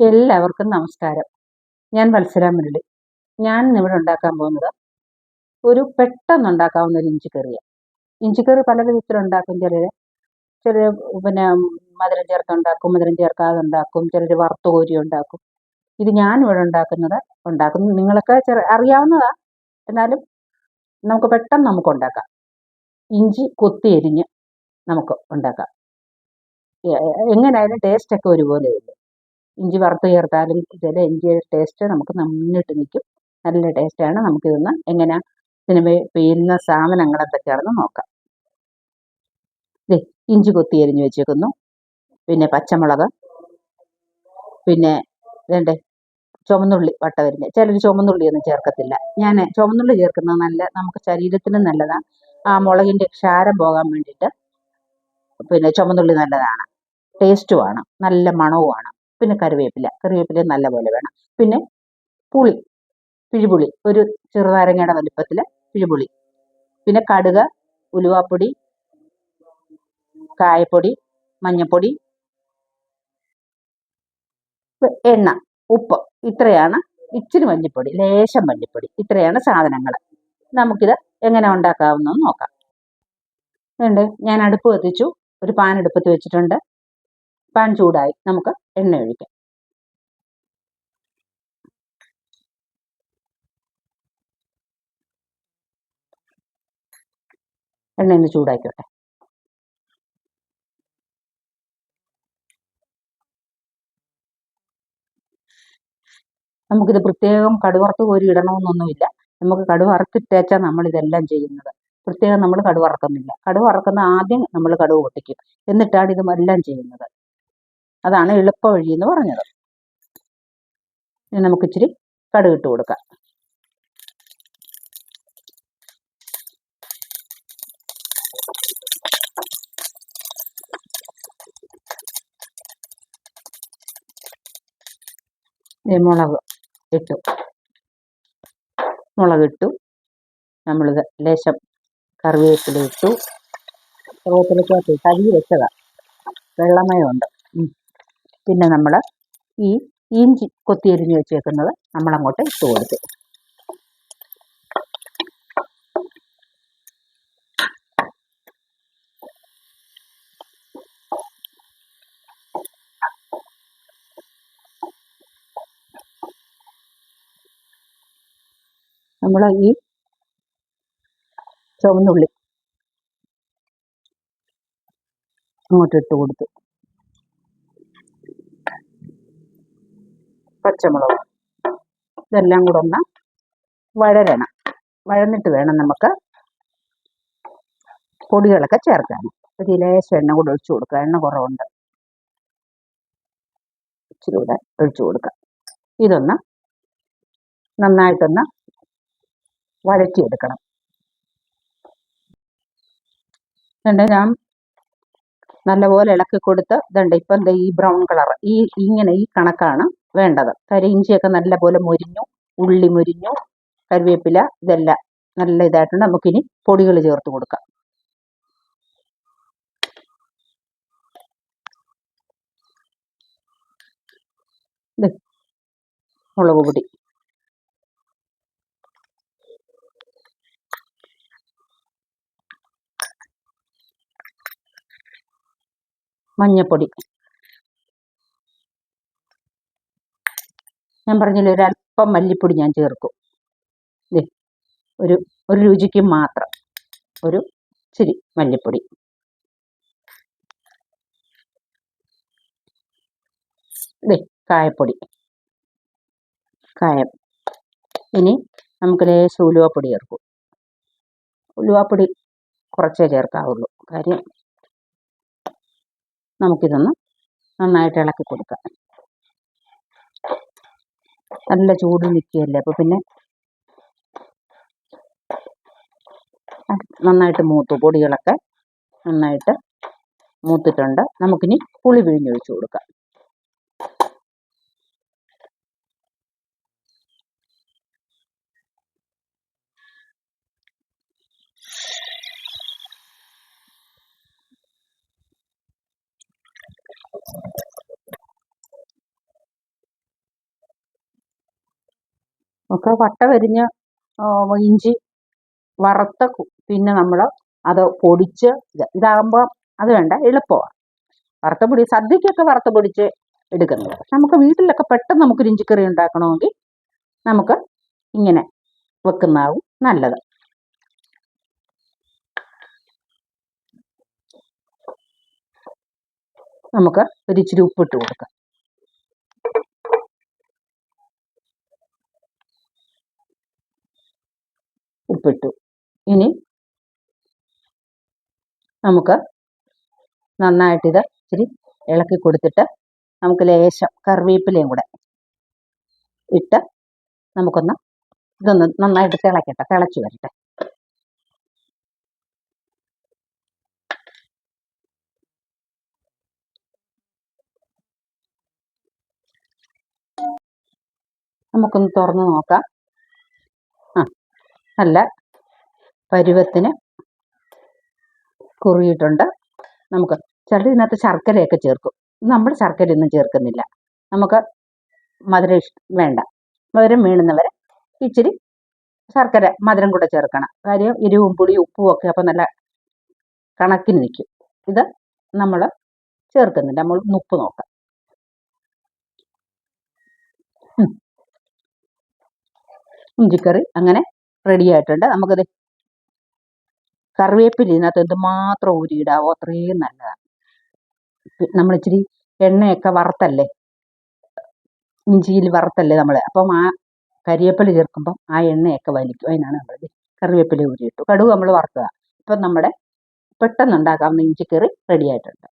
എല്ലാവർക്കും നമസ്കാരം. ഞാൻ മത്സര മുരളി. ഞാൻ ഇവിടെ ഉണ്ടാക്കാൻ പോകുന്നത് ഒരു പെട്ടെന്ന് ഉണ്ടാക്കാവുന്ന ഒരു ഇഞ്ചിക്കറിയാണ് ഇഞ്ചിക്കറി പല വിധത്തിലുണ്ടാക്കും ചിലർ ചിലർ പിന്നെ മധുരം ചേർത്ത് ഉണ്ടാക്കും മധുരം ചേർക്കാതെ ഉണ്ടാക്കും. ചിലർ വറുത്ത് കോരി ഉണ്ടാക്കും. ഇത് ഞാൻ ഇവിടെ ഉണ്ടാക്കുന്നത് ഉണ്ടാക്കുന്നത് നിങ്ങളൊക്കെ ചെറു അറിയാവുന്നതാണ് എന്നാലും നമുക്ക് പെട്ടെന്ന് നമുക്ക് ഉണ്ടാക്കാം. ഇഞ്ചി കൊത്തി എരിഞ്ഞ് നമുക്ക് ഉണ്ടാക്കാം. എങ്ങനെയായാലും ടേസ്റ്റൊക്കെ ഒരുപോലെ ഇല്ല ഇഞ്ചി വറുത്ത് ചേർത്താലും ചില ഇഞ്ചിയുടെ ടേസ്റ്റ് നമുക്ക് നന്നിട്ട് നിൽക്കും. നല്ല ടേസ്റ്റാണ് നമുക്കിതൊന്ന് എങ്ങനെ ഇതിന് പെയ്യുന്ന സാധനങ്ങൾ എന്തൊക്കെയാണെന്ന് നോക്കാം. ദേ ഇഞ്ചി കൊത്തി എരിഞ്ഞ് വെച്ചേക്കുന്നു. പിന്നെ പച്ചമുളക്. പിന്നെ വേണ്ടേ ചുമന്നുള്ളി വട്ട വരുന്നത് ചിലർ ചുമന്നുള്ളി ഒന്നും ചേർക്കത്തില്ല. ഞാൻ ചുമന്നുള്ളി ചേർക്കുന്നത് നല്ല നമുക്ക് ശരീരത്തിന് നല്ലതാണ് ആ മുളകിന്റെ ക്ഷാരം പോകാൻ വേണ്ടിയിട്ട് പിന്നെ ചുമന്നുള്ളി നല്ലതാണ്. ടേസ്റ്റുമാണ് നല്ല മണവുമാണ്. പിന്നെ കറിവേപ്പില. കറിവേപ്പില നല്ലപോലെ വേണം. പിന്നെ പുളി പിഴിപുളി. ഒരു ചെറുനാരങ്ങയുടെ വലിപ്പത്തിൽ പിഴിപുളി. പിന്നെ കടുക് ഉലുവാപ്പൊടി കായപ്പൊടി മഞ്ഞപ്പൊടി എണ്ണ ഉപ്പ്. ഇത്രയാണ് ഇച്ചിരി മഞ്ഞപ്പൊടി ലേശം മല്ലിപ്പൊടി ഇത്രയാണ് സാധനങ്ങൾ നമുക്കിത് എങ്ങനെ ഉണ്ടാക്കാവുന്നതെന്ന് നോക്കാം. ഉണ്ട് ഞാൻ അടുപ്പ് കത്തിച്ചു. ഒരു പാൻ അടുപ്പത്ത് വെച്ചിട്ടുണ്ട്. പാൻ ചൂടായി നമുക്ക് എണ്ണ ഒഴിക്കാം. എണ്ണ ഒന്ന് ചൂടാക്കിയോട്ടെ നമുക്കിത് പ്രത്യേകം കടുവറുത്ത് കോരി ഇടണമെന്നൊന്നുമില്ല നമുക്ക് കടുവറുത്തിട്ടേച്ചാൽ നമ്മൾ ഇതെല്ലാം ചെയ്യുന്നത്. പ്രത്യേകം നമ്മൾ കടുവറക്കുന്നില്ല. കടുവറക്കുന്ന ആദ്യം നമ്മൾ കടുവ് പൊട്ടിക്കും. എന്നിട്ടാണ് ഇതും എല്ലാം ചെയ്യുന്നത്. അതാണ് എളുപ്പ വഴി എന്ന് പറഞ്ഞത്. ഇനി നമുക്ക് ഇച്ചിരി കടുക് ഇട്ട് കൊടുക്കാം. മുളക് ഇട്ടു. മുളകിട്ടു നമ്മളിത് ലേശം കറിവേപ്പില ഇട്ടു. കറിവേപ്പിലക്കകത്ത് കഴുകി വെച്ചതാണ് വെള്ളമയമുണ്ട് പിന്നെ നമ്മൾ ഈ ഇഞ്ചി കൊത്തിയരിഞ്ഞ് വെച്ചേക്കുന്നത് നമ്മളങ്ങോട്ട് ഇട്ട് കൊടുത്തു. നമ്മൾ ഈ ചുവന്നുള്ളി അങ്ങോട്ട് ഇട്ട് കൊടുത്തു. പച്ചമുളക്. ഇതെല്ലാം കൂടെ ഒന്ന് വഴരണം. വഴന്നിട്ട് വേണം നമുക്ക് പൊടികളൊക്കെ ചേർക്കാൻ. ഒരു ലേശം എണ്ണ കൂടെ ഒഴിച്ചു കൊടുക്കുക. എണ്ണ കുറവുണ്ട്. ഇച്ചിരി കൂടെ ഒഴിച്ചു കൊടുക്കുക. ഇതൊന്ന് നന്നായിട്ടൊന്ന് വഴറ്റിയെടുക്കണം. ഞാൻ നല്ലപോലെ ഇളക്കി കൊടുത്ത് ഇതുണ്ട് ഇപ്പം ഈ ബ്രൗൺ കളർ ഈ ഇങ്ങനെ ഈ കണക്കാണ് വേണ്ടത്. കാര്യം ഇഞ്ചിയൊക്കെ നല്ലപോലെ മുരിഞ്ഞു ഉള്ളി മുരിഞ്ഞു കറിവേപ്പില ഇതെല്ലാം നല്ല ഇതായിട്ടുണ്ട്. നമുക്കിനി പൊടികൾ ചേർത്ത് കൊടുക്കാം. മുളക് പൊടി. മഞ്ഞപ്പൊടി. ഞാൻ പറഞ്ഞില്ലേ ഒരല്പം മല്ലിപ്പൊടി ഞാൻ ചേർക്കും. ദേ ഒരു ഒരു രുചിക്ക് മാത്രം ഒരു ഇച്ചിരി മല്ലിപ്പൊടി. ദേ കായപ്പൊടി. കായം. ഇനി നമുക്ക് ലേശം ഉലുവാപ്പൊടി ചേർക്കും. ഉലുവാപ്പൊടി കുറച്ചേ ചേർക്കാവുള്ളൂ. കാര്യം നമുക്കിതൊന്ന് നന്നായിട്ട് ഇളക്കി കൊടുക്കാം. നല്ല ചൂട് നിൽക്കുകയല്ലേ അപ്പോൾ പിന്നെ നന്നായിട്ട് മൂത്തു പൊടികളൊക്കെ നന്നായിട്ട് മൂത്തിട്ടുണ്ട്. നമുക്കിനി പുളി പിഴിഞ്ഞൊഴിച്ച് കൊടുക്കാം. ഒക്കെ വട്ട വരിഞ്ഞ ഇഞ്ചി വറുത്ത പിന്നെ നമ്മൾ അത് പൊടിച്ച് ഇത്. ഇതാകുമ്പോൾ അത് വേണ്ട എളുപ്പമാണ് വറുത്ത പൊടി സദ്യക്കൊക്കെ വറുത്ത പൊടിച്ച് എടുക്കുന്നത്. നമുക്ക് വീട്ടിലൊക്കെ പെട്ടെന്ന് നമുക്കൊരു ഇഞ്ചിക്കറി ഉണ്ടാക്കണമെങ്കിൽ നമുക്ക് ഇങ്ങനെ വെക്കുന്നതാവും നല്ലത്. നമുക്ക് ഒരിച്ചിരി ഉപ്പിട്ട് കൊടുക്കാം. ഉപ്പിട്ടു ഇനി നമുക്ക് നന്നായിട്ടിത് ഇച്ചിരി ഇളക്കി കൊടുത്തിട്ട് നമുക്ക് ലേശം കറിവേപ്പിലയും കൂടെ ഇട്ട് നമുക്കൊന്ന് ഇതൊന്ന് നന്നായിട്ട് തിളക്കട്ടെ തിളച്ചു വരട്ടെ. നമുക്കൊന്ന് തുറന്ന് നോക്കാം. നല്ല പരുവത്തിന് കുറുകിയിട്ടുണ്ട് നമുക്ക് ചിലർ ഇതിനകത്ത് ശർക്കരയൊക്കെ ചേർക്കും. നമ്മൾ ശർക്കരയൊന്നും ചേർക്കുന്നില്ല. നമുക്ക് മധുരം വേണ്ട. മധുരം വീണുന്നവരെ ഇച്ചിരി ശർക്കര മധുരം കൂടെ ചേർക്കണം. കാര്യം എരിവും പുളിയും ഉപ്പും ഒക്കെ അപ്പം നല്ല കണക്കിന് നിൽക്കും. ഇത് നമ്മൾ ചേർക്കുന്നില്ല. നമ്മൾ ഉപ്പ് നോക്കാം. ഇഞ്ചിക്കറി അങ്ങനെ റെഡി ആയിട്ടുണ്ട്. നമുക്കത് കറിവേപ്പില ഇതിനകത്ത് എന്തുമാത്രം ഊരിയിടാവോ അത്രയും നല്ലതാണ്. നമ്മൾ ഇച്ചിരി എണ്ണയൊക്കെ വറുത്തല്ലേ? ഇഞ്ചിയിൽ വറുത്തല്ലേ നമ്മൾ അപ്പം ആ കരിവേപ്പില ചേർക്കുമ്പം ആ എണ്ണയൊക്കെ വലിക്കും. അതിനാണ് നമ്മൾ കറിവേപ്പില ഊരിയിട്ടു. കടുക് നമ്മൾ വറുത്തതാണ്. ഇപ്പം നമ്മുടെ പെട്ടെന്ന് ഉണ്ടാക്കാവുന്ന ഇഞ്ചിക്കറി റെഡി ആയിട്ടുണ്ട്.